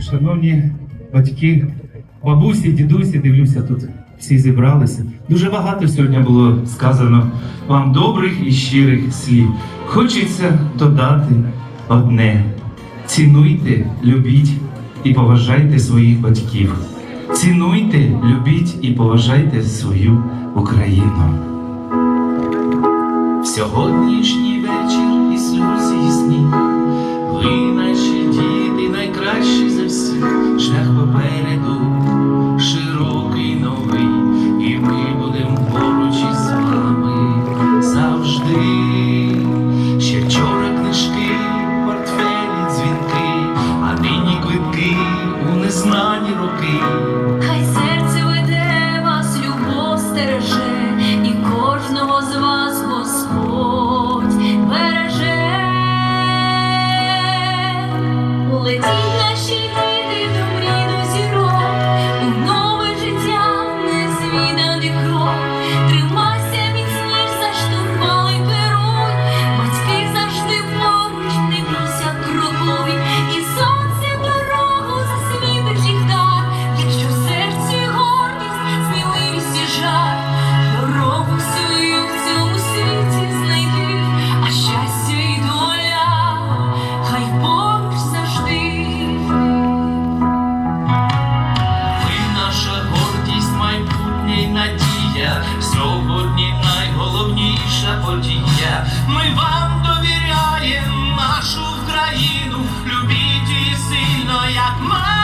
Шановні батьки, бабусі, дідусі, дивлюся, тут всі зібралися. Дуже багато сьогодні було сказано вам добрих і щирих слів. Хочеться додати одне: цінуйте, любіть і поважайте своїх батьків. Цінуйте, любіть і поважайте свою Україну. В сьогоднішній вечір і сльози, і сніг. Шлях попереду, широкий новий, і ми будемо поруч із вами завжди. Ще вчора книжки, портфелі, дзвінки, а нині квитки у незнані роки. Надія, сьогодні найголовніша подія. Ми вам довіряємо нашу країну, любіть її сильно, як мати.